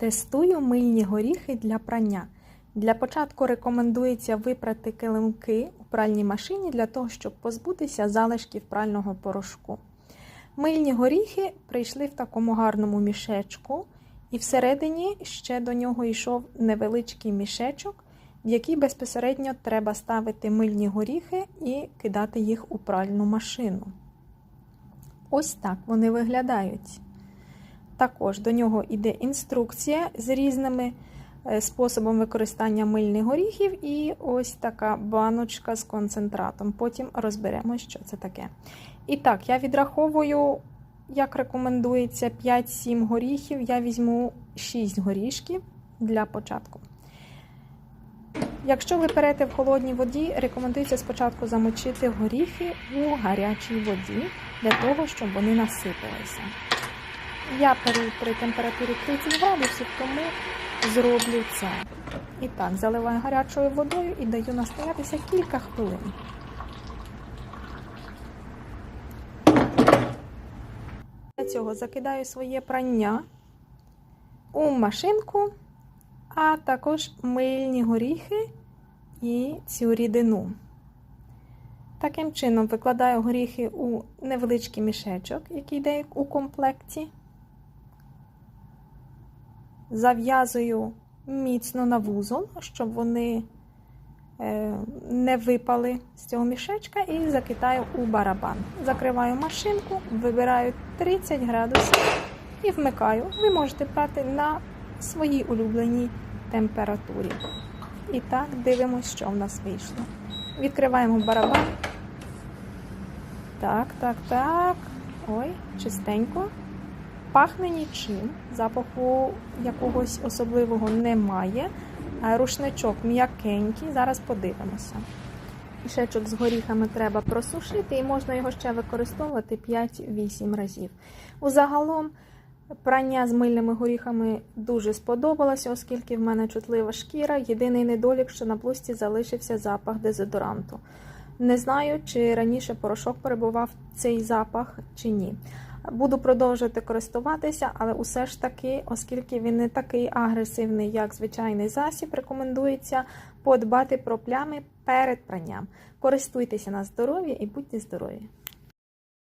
Тестую мильні горіхи для прання. Для початку рекомендується випрати килимки у пральній машині для того, щоб позбутися залишків прального порошку. Мильні горіхи прийшли в такому гарному мішечку, і всередині ще до нього йшов невеличкий мішечок, в який безпосередньо треба ставити мильні горіхи і кидати їх у пральну машину. Ось так вони виглядають. Також до нього йде інструкція з різними е, способом використання мильних горіхів, і ось така баночка з концентратом. Потім розберемо, що це таке. І так, я відраховую, як рекомендується, 5-7 горіхів. Я візьму 6 горішків для початку. Якщо ви перете в холодній воді, рекомендується спочатку замочити горіхи у гарячій воді для того, щоб вони насипалися. Я перу при температурі 30 градусів, тому зроблю це. І так, заливаю гарячою водою і даю настоятися кілька хвилин. Для цього закидаю своє прання у машинку, а також мильні горіхи і цю рідину. Таким чином викладаю горіхи у невеличкий мішечок, який йде у комплекті. Зав'язую міцно на вузол, щоб вони е, не випали з цього мішечка, і закидаю у барабан. Закриваю машинку, вибираю 30 градусів і вмикаю. Ви можете брати на своїй улюбленій температурі. І так, дивимося, що в нас вийшло. Відкриваємо барабан. Так, так, так. Ой, чистенько. Пахне нічим, запаху якогось особливого немає. Рушничок м'якенький, зараз подивимося. Мішечок з горіхами треба просушити і можна його ще використовувати 5-8 разів. Узагалом, прання з мильними горіхами дуже сподобалося, оскільки в мене чутлива шкіра. Єдиний недолік, що на блузці залишився запах дезодоранту. Не знаю, чи раніше порошок перебував цей запах чи ні. Буду продовжувати користуватися, але усе ж таки, оскільки він не такий агресивний, як звичайний засіб, рекомендується подбати про плями перед пранням. Користуйтеся на здоров'я і будьте здорові!